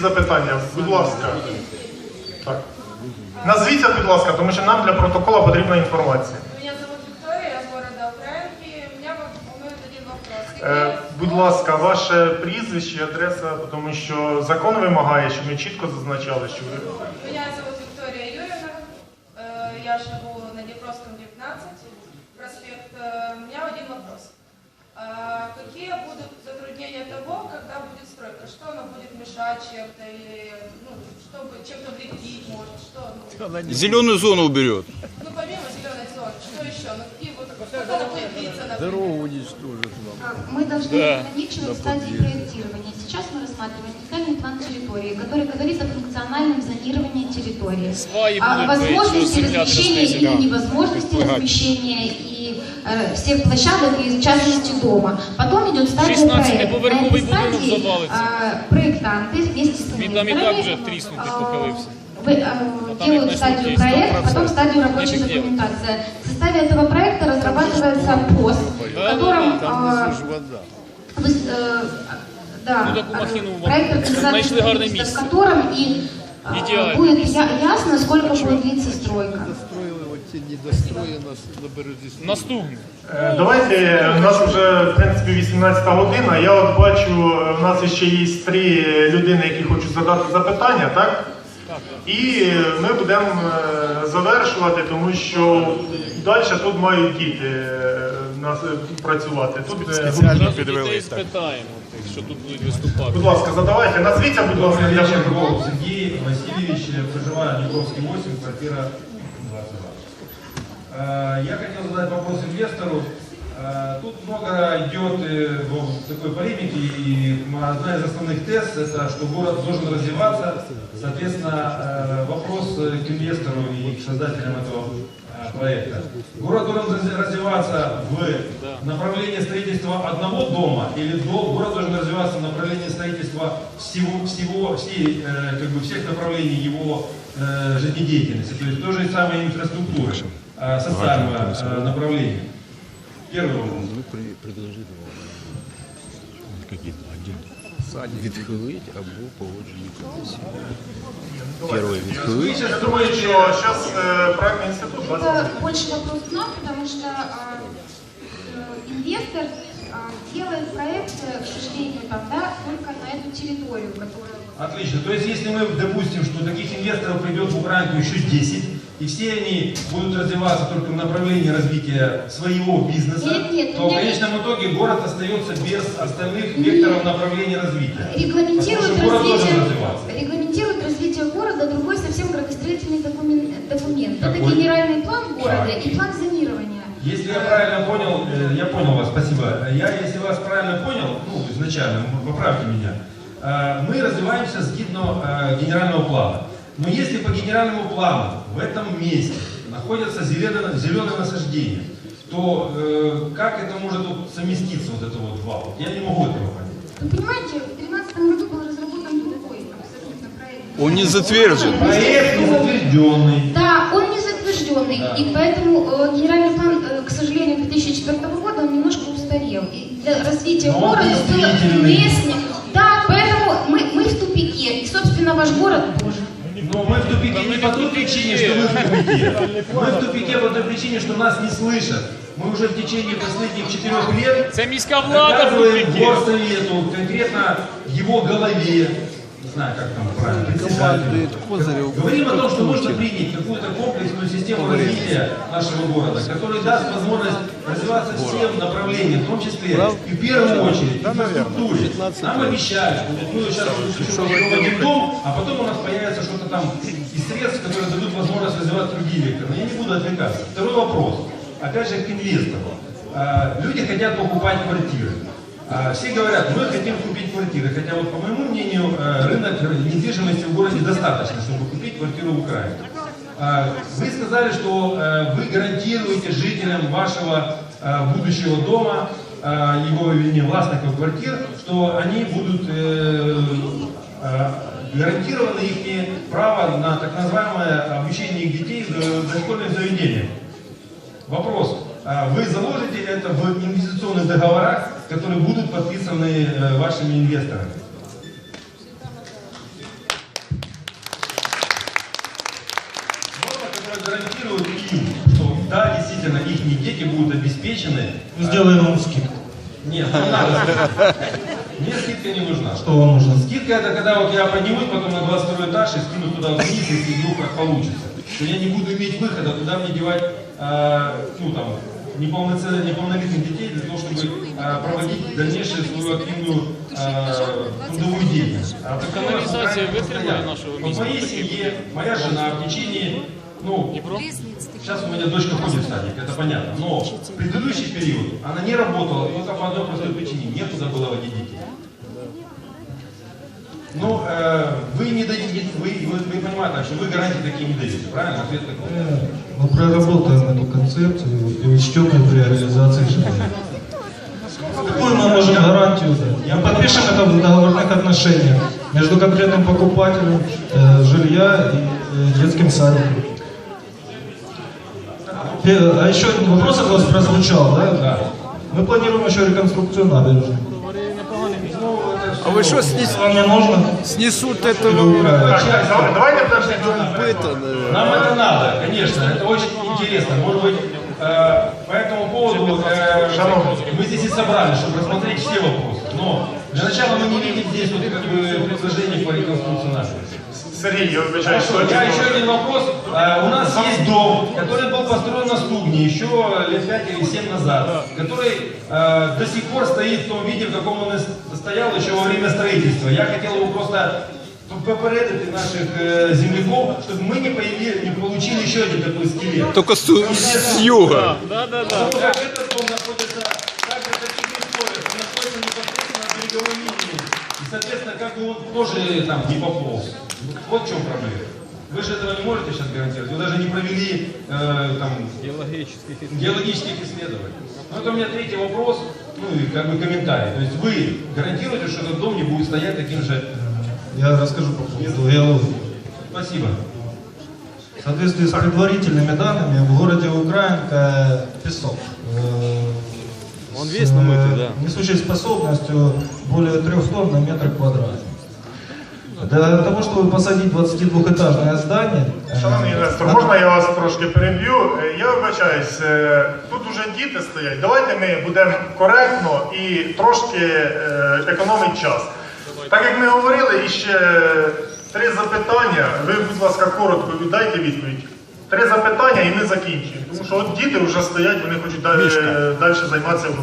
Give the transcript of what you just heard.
запитання? Будь ласка. Так. Назвіться, будь ласка, тому що нам для протоколу потрібна інформація. Меня зовут Виктория, я с города Украинки. У меня волнует один вопрос. Е, будь ласка, ваше прізвище і адреса, тому що закон вимагає, щоб ми чітко зазначали, що ви. Чем-то или ну, чтобы чем-то вредить может? Что? Ну, Зеленую зону уберет. ну, помимо зеленой зоны, что еще? Ну, какие вот, она будет длиться, например? Дорогу уничтожит вам. Мы должны ограничивать стадии проектирования. Сейчас мы рассматриваем детальный план территории, который говорит о функциональном зонировании территории, о будут возможности размещения или невозможности размещения и э, всех площадок, и в частности дома. Потом идет стадия 16 проекта. На этой стадии э, проектанты Він там і так инвесторами, вже тріснутий, э, похилився. вы, э, там делают их стадию начнут проекта, 100%. потом стадию рабочей Нафиг делать. документации. В составе этого проекта разрабатывается пост, в Да, котором Там э, внизу ж вода. вы с- э, да, Ну, таку махину э, проект организации знайшли гарне строительства, місце. в котором и э, Ідеально. будет я- ясно, сколько будет длиться стройка. Вот те недострои на, березі. Наступне. Е, Давайте, у нас вже в принципі 18 година. Я от бачу, е, в нас ще є три людини, які хочуть задати запитання, так? І ми будемо е, завершувати, тому що далі тут мають діти е, нас е, працювати. Тут е, Зараз дітей спитаємо, тих, що тут будуть виступати. Будь ласка, задавайте. Назвіться, будь ласка, для. Голуб Сергей Васильевич, проживаю Днепровский 8, квартира 22. Э, Я хотел задать вопрос инвестору. Э, Тут много идет э, такой полемики, и одна из основных тез это, что город должен развиваться. Соответственно, вопрос к инвестору и к создателям этого проекта. Город должен раз- развиваться в направлении строительства одного дома или город должен развиваться в направлении строительства всего, всего всей, как бы всех направлений его жизнедеятельности, то есть той же самой инфраструктуры, социального э, направления. Первый вопрос. Відхилить або погоджені комісії. Перший Вы відхилить. сейчас Я думаю, строите що зараз проектний інститут 20. Это больше вопрос к нам, потому что а, э, инвестор а, делает проект, э, к сожалению, там, да, только на эту территорию, которая Отлично. То есть, если мы допустим, что таких инвесторов придет в Украинку еще 10, и все они будут развиваться только в направлении развития своего бизнеса, Нет, нет, то в конечном итоге город остается без остальных Нет. векторов направления развития. регламентирует развитие, регламентирует развитие города другой совсем градостроительный документ. документ. Это генеральный план города Так. и план зонирования. Если я правильно понял, э, я понял вас, спасибо. Я, если вас правильно понял, ну, изначально, поправьте меня, э, мы развиваемся сгидно э, генерального плана. Но если по генеральному плану в этом месте находятся зеленые, зеленые насаждения, то э, как это может вот совместиться, вот это вот два? Вот Я не могу этого понять. Вы понимаете, в 2013 году был разработан другой абсолютно проект. Он не затвержен. Проект не затвержденный. Да, он не затвержденный, Да. и поэтому э, генеральный план, э, к сожалению, 2004 года он немножко устарел. И для развития Но города было уместнее. Да, поэтому мы, мы в тупике, и, собственно, ваш город. Но мы в тупике не по той причине, что мы в тупике. Мы в тупике по той причине, что нас не слышат. Мы уже в течение последних четырех лет Це міська влада в тупике. конкретно его голове, не знаю, как там правильно. Командует Козырев. Говорим о том, что нужно принять какую-то комплексную систему развития нашего города, которая даст возможность развиваться всем направлениям, в том числе и в первую очередь Да, инфраструктуре. 15 Нам обещают, что вот мы сейчас один дом, а потом у нас появится что-то там из средств, которые дадут возможность развивать другие векторы. Но я не буду отвлекаться. Второй вопрос. Опять же, к инвестору. А, Люди хотят покупать квартиры. А, Все говорят, мы хотим купить квартиры, хотя вот по моему мнению э, рынок недвижимости в городе достаточно, чтобы купить квартиру в Украине. А, Вы сказали, что э, вы гарантируете жителям вашего э, будущего дома, его вернее, властников квартир, что они будут гарантировано их право на так называемое обучение их детей в дошкольных заведениях. Вопрос. А Вы заложите это в инвестиционных договорах, которые будут подписаны э, вашими инвесторами. да, действительно, их дети будут обеспечены. Ну, Сделаем э, ему скидку. Нет, не надо. Мне скидка не нужна. Что вам нужно? Скидка это когда вот я поднимусь потом на 22 этаж и скину туда вниз, если вдруг как получится. Что я не буду иметь выхода, туда мне девать, э, ну там, неполнолетних детей для того, чтобы а, проводить дальнейшую свою активную а, трудовую деятельность. А вытребовала постоянно. нашего в моей семье, моя жена в течение, ну, Сейчас у меня дочка ходит в садик, это понятно. Но в предыдущий период она не работала только по одной простой причине. Некуда было водить детей. Ну, э, вы не вы, вы, вы понимаете, что вы гарантии такие не даете, правильно? Ответ такой. Мы проработаем эту концепцию и учтем ее при реализации жилья. Какую мы можем гарантию дать? Мы подпишем это в договорных отношениях между конкретным покупателем э, жилья и э, детским садиком. Пе- А еще один вопрос от вас прозвучал, да? Да. Мы планируем еще реконструкцию набережной. А вы что, снес- Вам не нужно? снесут этого давайте подожди. быта? Нам это надо, конечно, это очень интересно. Может быть, э, по этому поводу э, мы здесь и собрались, чтобы рассмотреть все вопросы. Но для начала мы не видим здесь вот как бы предложений по реконструкции набережной. Сергій, я вибачаю, що Хорошо, я еще один вопрос. А, У нас есть дом, который был построен на Стугне еще лет 5 или 7 назад, который а, до сих пор стоит в том виде, в каком он стоял еще во время строительства. Я хотел его просто попередити наших э, земляков, чтобы мы не, появили, не получили еще один такой скелет. Только с, с юга. Да, да, да. Потому как этот дом находится также в таких условиях, он находится непосредственно на береговой линии. И, соответственно, как бы он тоже там не пополз. Вот в чем проблема. Вы же этого не можете сейчас гарантировать. Вы даже не провели э, там, геологических исследований. Ну, это у меня третий вопрос, ну и как бы комментарий. То есть вы гарантируете, что этот дом не будет стоять таким же... Я расскажу по поводу геологии. Спасибо. В соответствии с предварительными данными в городе Украинка песок. Он весь намытый, да. Несущей способностью более трех тонн на метр квадратный. Для того, чтобы посадить 22-этажное здание, э, Шановний інвестор, можна я вас трошки переб'ю? Е, Я вибачаюсь, е, тут уже діти стоять. Давайте ми будемо коректно і трошки е, економити час. Так як ми говорили, і ще три запитання. Ви, будь ласка, коротко віддайте відповідь. Три запитання і ми закінчуємо. Тому що от діти вже стоять, вони хочуть далі, далі займатися в